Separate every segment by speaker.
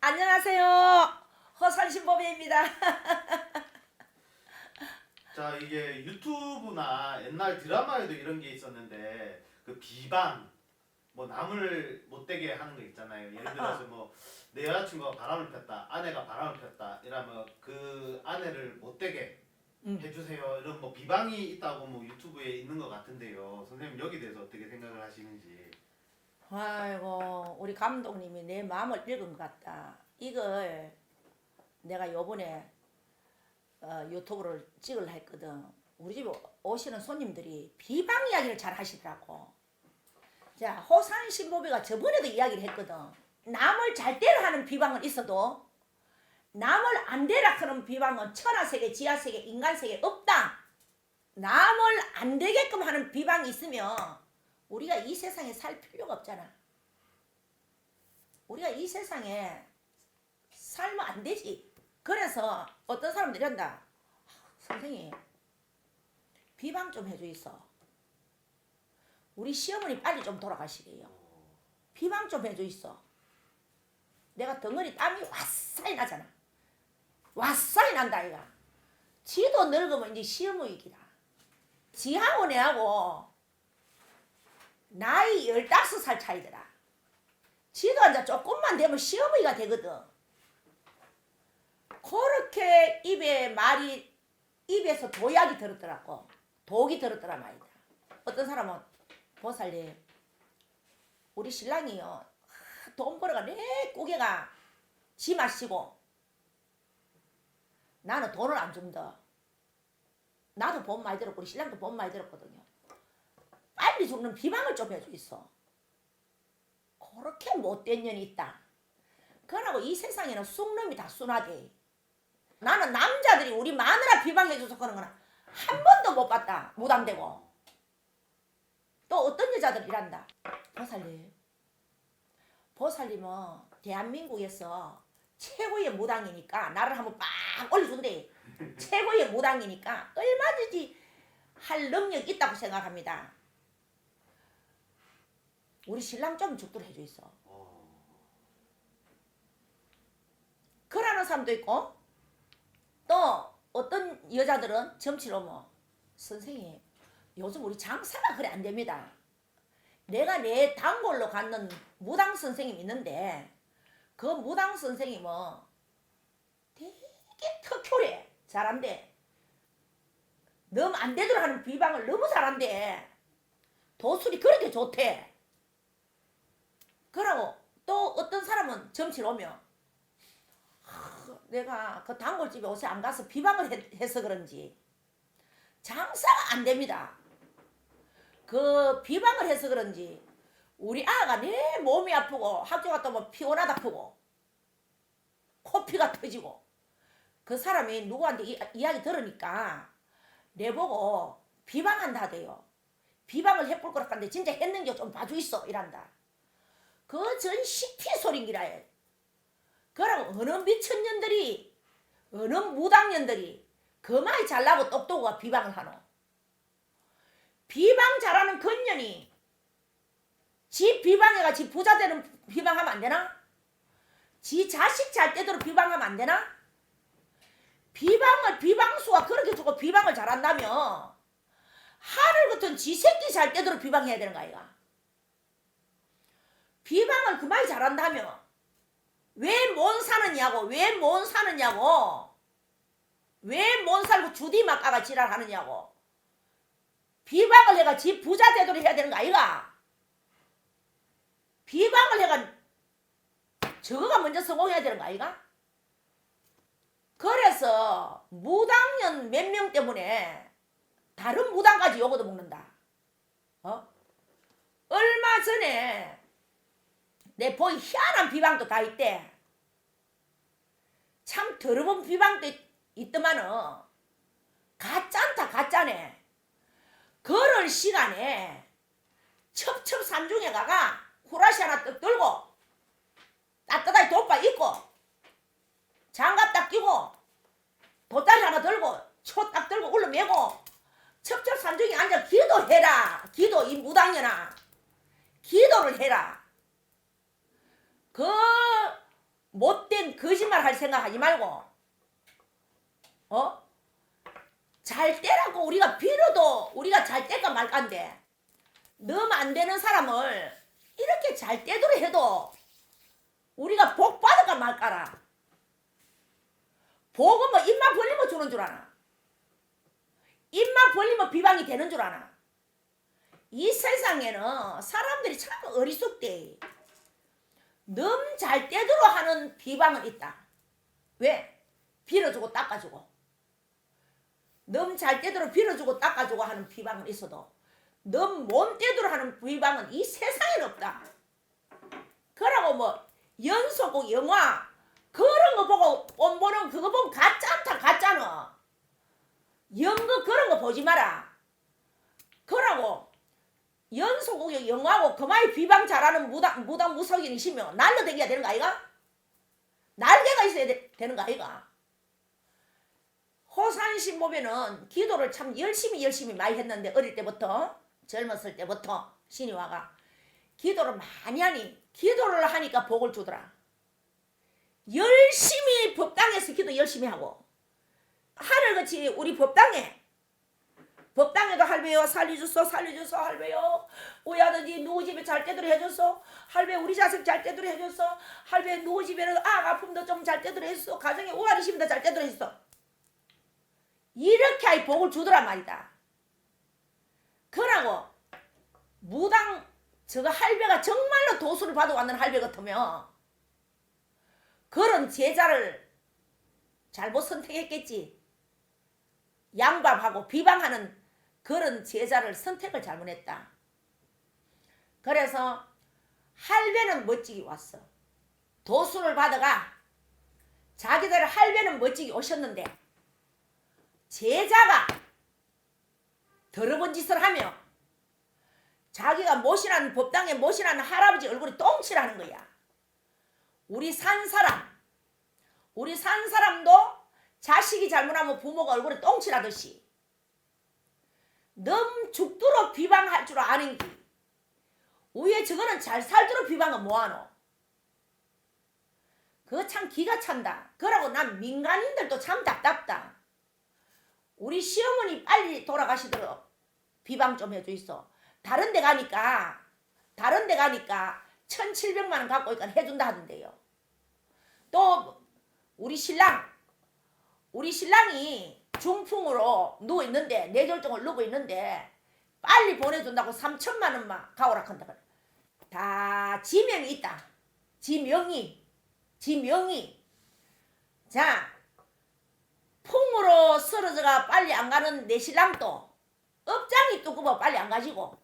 Speaker 1: 안녕하세요. 허선신보배입니다.
Speaker 2: 자 이게 유튜브나 옛날 드라마에도 이런 게 있었는데 그 비방 뭐 남을 못되게 하는 거 있잖아요. 예를 들어서 뭐 내 여자친구가 바람을 폈다, 아내가 바람을 폈다 이러면 그 아내를 못되게
Speaker 1: 음.
Speaker 2: 해주세요. 이런 뭐 비방이 있다고 뭐 유튜브에 있는 것 같은데요. 선생님 여기 대해서 어떻게 생각을 하시는지.
Speaker 1: 아이고 우리 감독님이 내 마음을 읽은 것 같다. 이걸 내가 요번에 어, 유튜브를 찍으려 했거든. 우리 집에 오시는 손님들이 비방 이야기를 잘 하시더라고. 자 호산 신보비가 저번에도 이야기를 했거든. 남을 잘 때려 하는 비방은 있어도 남을 안 되라 하는 비방은 천하세계, 지하세계, 인간세계 없다. 남을 안 되게끔 하는 비방이 있으면 우리가 이 세상에 살 필요가 없잖아. 우리가 이 세상에 살면 안 되지. 그래서 어떤 사람들이 한다. "아, 선생님, 비방 좀 해줘 있어. 우리 시어머니 빨리 좀 돌아가시게요. 비방 좀 해줘 있어. 내가 덩어리 땀이 와싸이 나잖아. 와싸이 난다 이가. 지도 늙으면 이제 시어머니기라. 지하고 내하고 나이 15살 차이더라. 지도 앉아 조금만 되면 시어머니가 되거든. 그렇게 입에 말이 입에서 도약이 들었더라고. 독이 들었더라 말이다. 어떤 사람은 보살님 우리 신랑이요 아, 돈 벌어가 내 꾸개가 지 마시고 나는 돈을 안 준다. 나도 돈 많이 들었고 우리 신랑도 돈 많이 들었거든요. 빨리 죽는 비방을 좀 해줘 있어. 그렇게 못된 년이 있다. 그러고 이 세상에는 쑥놈이 다 순하대. 나는 남자들이 우리 마누라 비방해줘서 그런 거는 한 번도 못 봤다. 무당되고. 또 어떤 여자들 이란다. 보살님. 보살님은 대한민국에서 최고의 무당이니까 나를 한번 빡 올려준대. 최고의 무당이니까 얼마든지 할 능력 있다고 생각합니다. 우리 신랑 좀 죽도록 해줘 있어.
Speaker 2: 어,
Speaker 1: 그러는 사람도 있고 또 어떤 여자들은 점치러 오면 선생님 요즘 우리 장사가 그래 안 됩니다. 내가 내 단골로 갖는 무당 선생님 있는데 그 무당 선생님은 되게 턱효래 잘한대. 너무 안 되도록 하는 비방을 너무 잘한대. 도술이 그렇게 좋대. 그러고 또 어떤 사람은 점치러 오면 내가 그 단골집에 옷에 안 가서 비방을 해- 해서 그런지 장사가 안 됩니다. 그 비방을 해서 그런지 우리 아가 내 몸이 아프고 학교 갔다 오면 피곤하다 푸고 코피가 터지고 그 사람이 누구한테 이, 이야기 들으니까 내보고 비방한다 하대요. 비방을 해볼 거라 하는데 진짜 했는지 좀 봐주 있어 이란다. 그 전 시티 소린기라 해. 그럼 어느 미천년들이 어느 무당년들이 그마이 잘나고 똑똑하고 비방을 하노. 비방 잘하는 건년이 지 비방해가 지 부자 되는 비방하면 안 되나? 지 자식 잘 때대로 비방하면 안 되나? 비방을 비방수가 그렇게 좋고 비방을 잘한다면 하늘 같은 지 새끼 잘 때대로 비방해야 되는 거 아이가? 비방을 그마이 잘한다면 왜못 사느냐고 왜 못 사느냐고 왜 못 살고 주디 막가가 지랄하느냐고. 비방을 해가 지 부자 되도록 해야 되는 거 아이가? 비방을 해가 저거가 먼저 성공해야 되는 거 아이가? 그래서 무당년 몇 명 때문에 다른 무당까지 욕을 먹는다. 어? 얼마 전에 내 보기 희한한 비방도 다 있대. 참 더러운 비방도 있, 있더만은 가짠다 가짜네. 그럴 시간에 첩첩 산중에 가가 후라시 하나 떡 들고 따뜻하게 돋바 입고 장갑 딱 끼고 돗다리 하나 들고 초 딱 들고 올라매고 첩첩 산중에 앉아 기도해라. 기도 이 무당년아. 기도를 해라. 그 못된 거짓말 할 생각 하지 말고 어? 잘 때라고 우리가 빌어도 우리가 잘 때까 말까인데 너무 안 되는 사람을 이렇게 잘 때도록 해도 우리가 복 받을까 말까라. 복은 뭐 입만 벌리면 주는 줄 아나? 입만 벌리면 비방이 되는 줄 아나? 이 세상에는 사람들이 참 어리숙대 너무 잘 때도록 하는 비방은 있다 왜? 빌어주고 닦아주고 너무 잘 때도록 빌어주고 닦아주고 하는 비방은 있어도 몸 때도록 하는 비방은 이 세상에 없다. 그러고 뭐 연속곡 영화 그런 거 보고 온 보는 그거 보면 가짜 않다 가짜는 연극 그런 거 보지 마라. 그러고 연속곡 영화고 그마이 비방 잘하는 무당 무당 무속인이시면 날려대기야 되는 거 아이가? 날개가 있어야 되, 되는 거 아이가? 호산신 보면은 기도를 참 열심히 열심히 많이 했는데 어릴 때부터 젊었을 때부터 신이 와가 기도를 많이 하니 기도를 하니까 복을 주더라. 열심히 법당에서 기도 열심히 하고 하늘같이 우리 법당에 법당에도 할배요 살려줬어 살려줬어 할배요 우리 아들이 누구 집에 잘 때대로 해줬어? 할배 우리 자식 잘 때대로 해줬어? 할배 누구 집에는 아 아픔도 좀 잘 때대로 했어? 가정에 우아리 심도 잘 때대로 했어? 이렇게 아이 복을 주더란 말이다. 그러고 무당 저거 할배가 정말로 도수를 받아왔는 할배 같으면 그런 제자를 잘못 선택했겠지. 양밥하고 비방하는 그런 제자를 선택을 잘못했다. 그래서 할배는 멋지게 왔어. 도수를 받아가 자기들 할배는 멋지게 오셨는데 제자가 더러운 짓을 하며 자기가 모시라는 법당에 모시라는 할아버지 얼굴에 똥칠하는 거야. 우리 산 사람, 우리 산 사람도 자식이 잘못하면 부모가 얼굴에 똥칠하듯이 너무 죽도록 비방할 줄 아는 기. 위에 저거는 잘 살도록 비방은 뭐하노? 그거 참 기가 찬다. 그러고 난 민간인들도 참 답답다. 우리 시어머니 빨리 돌아가시도록 비방 좀 해줘 있어. 다른 데 가니까 다른 데 가니까 1700만 원 갖고 있니까 해준다 하던데요. 또 우리 신랑 우리 신랑이 중풍으로 누워 있는데 뇌졸중을 누고 있는데 빨리 보내준다고 3천만 원만 가오라 한다 그래. 다 지명이 있다. 지명이 지명이 자 풍으로 쓰러져가 빨리 안 가는 내 신랑도 업장이 두꺼워 빨리 안 가지고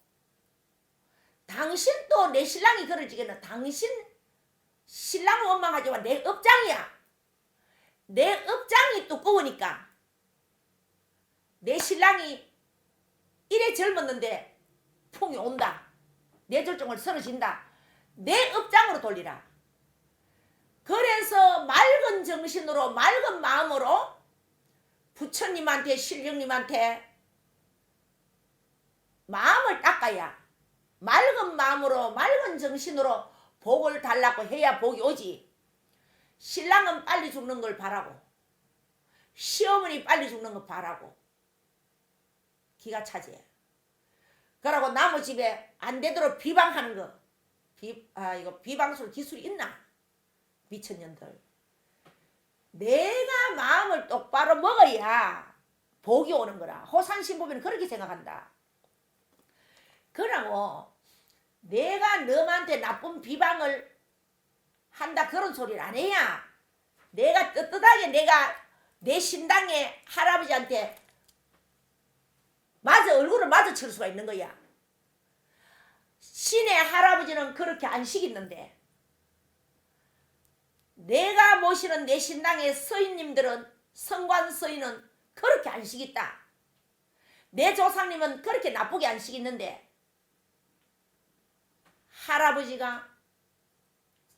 Speaker 1: 당신도 내 신랑이 그러지게는 당신 신랑은 원망하지만 내 업장이야 내 업장이 두꺼우니까 내 신랑이 이래 젊었는데 풍이 온다. 뇌졸중을 쓰러진다. 내 업장으로 돌리라. 그래서 맑은 정신으로 맑은 마음으로 부처님한테 신령님한테 마음을 닦아야 맑은 마음으로 맑은 정신으로 복을 달라고 해야 복이 오지. 신랑은 빨리 죽는 걸 바라고 시어머니 빨리 죽는 걸 바라고 기가 차지. 그러고 나무 집에 안 되도록 비방하는 거. 비, 아 이거 비방술 기술이 있나? 미천년들. 내가 마음을 똑바로 먹어야 복이 오는 거라. 호산신부는 그렇게 생각한다. 그러고 내가 너한테 나쁜 비방을 한다 그런 소리를 안 해야 내가 떳떳하게 내가 내 신당의 할아버지한테 마저 얼굴을 마주칠 수가 있는 거야. 신의 할아버지는 그렇게 안식 있는데 내가 모시는 내 신당의 서인님들은 성관 서인은 그렇게 안식 있다. 내 조상님은 그렇게 나쁘게 안식 있는데 할아버지가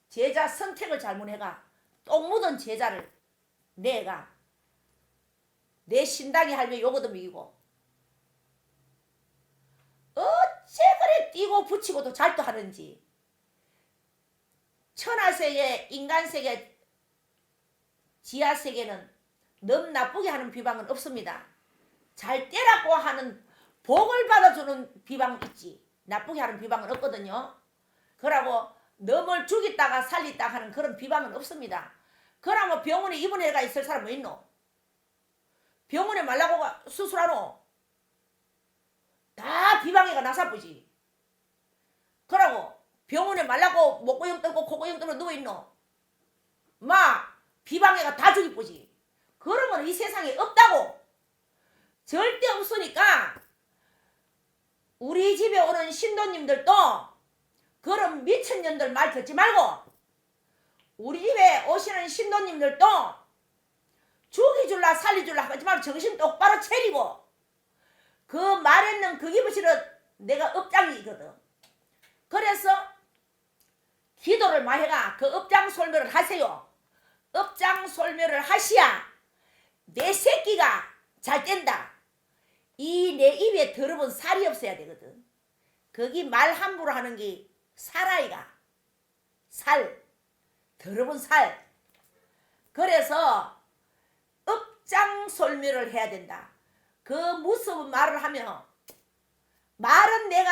Speaker 1: 제자 선택을 잘못해가 똥 묻은 제자를 내가 내 신당의 할배 요거도 미기고 어째 그래 뛰고 붙이고도 잘도 하는지 천하세계 인간세계 지하 세계는 너무 나쁘게 하는 비방은 없습니다. 잘 때라고 하는 복을 받아주는 비방 있지. 나쁘게 하는 비방은 없거든요. 그러고 너를 죽이다가 살리다 하는 그런 비방은 없습니다. 그러면 병원에 입원해가 있을 사람 뭐 있노? 병원에 말라고 가- 수술하노? 다 비방해가 나사쁘지. 그러고 병원에 말라고 목고형 떨고 코고형 떨고 누워있노? 마 비방해가 다 죽이쁘지. 그러면 이 세상에 없다고. 절대 없으니까 우리 집에 오는 신도님들도 그런 미천년들 말 듣지 말고 우리 집에 오시는 신도님들도 죽이줄라 살리줄라 하지 말고 정신 똑바로 차리고 그 말했는 그 기부실은 내가 업장이거든. 그래서 기도를 많이 해가 그 업장 솔매를 하세요. 업장 솔매를 하시야 내 새끼가 잘 된다. 이 내 입에 더러운 살이 없어야 되거든. 거기 말 함부로 하는 게 살아이가 살 더러운 살. 그래서 업장 솔매를 해야 된다. 그 무서운 말을 하면 말은 내가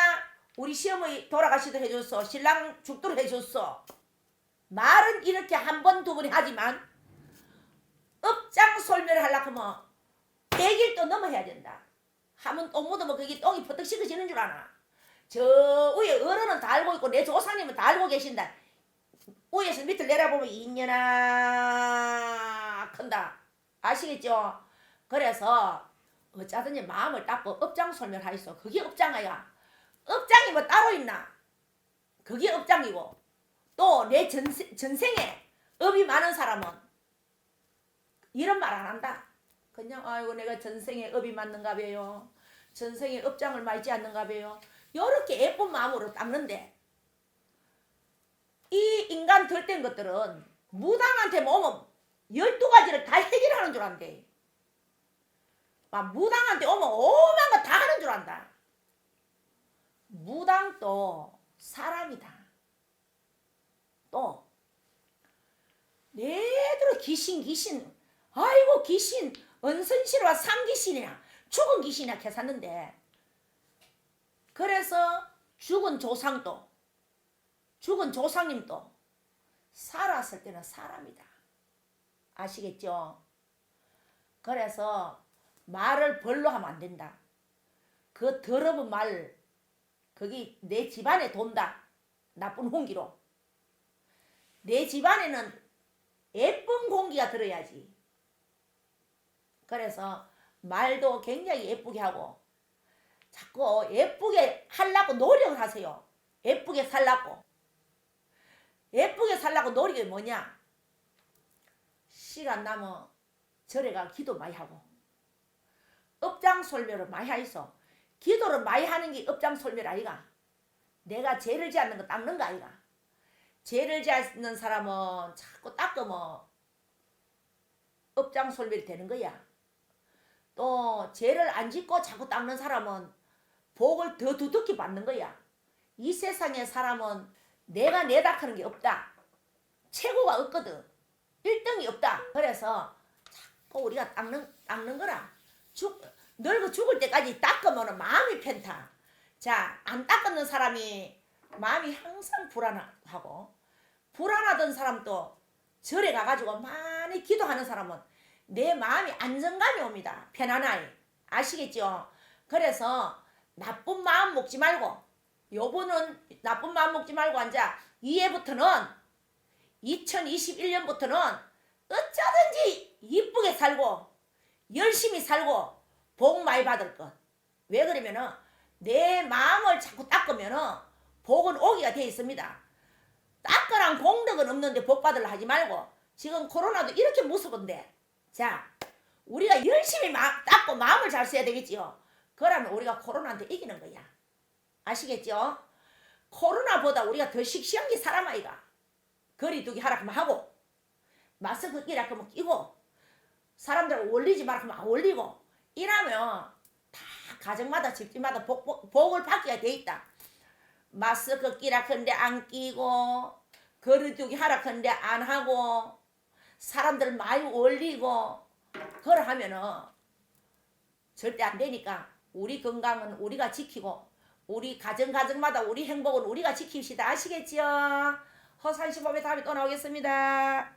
Speaker 1: 우리 시어머니 돌아가시도 해줬어. 신랑 죽도록 해줬어. 말은 이렇게 한 번 두번 하지만 업장 솔매를 하려고 하면 100일 또 넘어야 된다. 하면 똥 묻으면 그게 똥이 퍼뜩 씻어지는 줄 아나. 저 위에 어른은 다 알고 있고 내 조상님은 다 알고 계신다. 위에서 밑을 내려보면 인연아 큰다. 아시겠죠? 그래서 어쩌든지 마음을 닦고 업장 솔멸하이소. 그게 업장이야. 업장이 뭐 따로 있나? 그게 업장이고 또 내 전생, 전생에 업이 많은 사람은 이런 말 안 한다. 그냥 아이고 내가 전생에 업이 맞는가 봐요. 전생에 업장을 말지 않는가 봐요. 요렇게 예쁜 마음으로 닦는데 이 인간 들된 것들은 무당한테 오면 열두 가지를 다 해결하는 줄 안대. 막 무당한테 오면 오만 거 다 하는 줄 안다. 무당도 사람이다. 또 내대로 귀신 귀신. 아이고 귀신. 은선실과 상귀신이야. 죽은 귀신이야 계산는데. 그래서 죽은 조상도 죽은 조상님도 살았을 때는 사람이다. 아시겠죠? 그래서 말을 벌로 하면 안 된다 그 더러운 말 거기 내 집안에 돈다 나쁜 홍기로 내 집안에는 예쁜 공기가 들어야지. 그래서 말도 굉장히 예쁘게 하고 자꾸 예쁘게 하려고 노력을 하세요. 예쁘게 살라고. 예쁘게 살라고 노력이 뭐냐? 시간 나면 절에 가 기도 많이 하고 업장 솔매를 많이 하이소. 기도를 많이 하는 게 업장 솔매 아이가. 내가 죄를 지었는 거 닦는 거 아이가. 죄를 지는 사람은 자꾸 닦으면 업장 솔멸이 되는 거야. 또 죄를 안 짓고 자꾸 닦는 사람은 복을 더 두둑히 받는 거야. 이 세상의 사람은 내가 내다 하는 게 없다. 최고가 없거든. 1등이 없다. 그래서 자꾸 우리가 닦는, 닦는 거라. 죽, 늙어 죽을 때까지 닦으면 마음이 편타. 자, 안 닦는 사람이 마음이 항상 불안하고 불안하던 사람도 절에 가가지고 많이 기도하는 사람은 내 마음이 안정감이 옵니다. 편안하이. 아시겠죠? 그래서 나쁜 마음 먹지 말고 요번은 나쁜 마음 먹지 말고 앉아. 이해부터는 2021년부터는 어쩌든지 이쁘게 살고 열심히 살고 복 많이 받을 것. 왜 그러면은 내 마음을 자꾸 닦으면은 복은 오기가 돼 있습니다. 닦으란 공덕은 없는데 복 받으려 하지 말고 지금 코로나도 이렇게 무서운데 자 우리가 열심히 마, 닦고 마음을 잘 써야 되겠지요. 그러면 우리가 코로나한테 이기는 거야. 아시겠죠? 코로나보다 우리가 더 씩씩한 게 사람 아이가. 거리 두기 하라 하면 하고 마스크 끼라 하면 끼고 사람들 올리지 마라 하면 안 올리고 이러면 다 가정마다 집집마다 복, 복, 복을 받게 돼 있다. 마스크 끼라 근데 안 끼고 거리두기 하라 근데 안 하고 사람들 많이 올리고 그걸 하면은 절대 안 되니까 우리 건강은 우리가 지키고 우리 가정 가정마다 우리 행복은 우리가 지킵시다 아시겠지요? 허산시 몸에 다음에 또 나오겠습니다.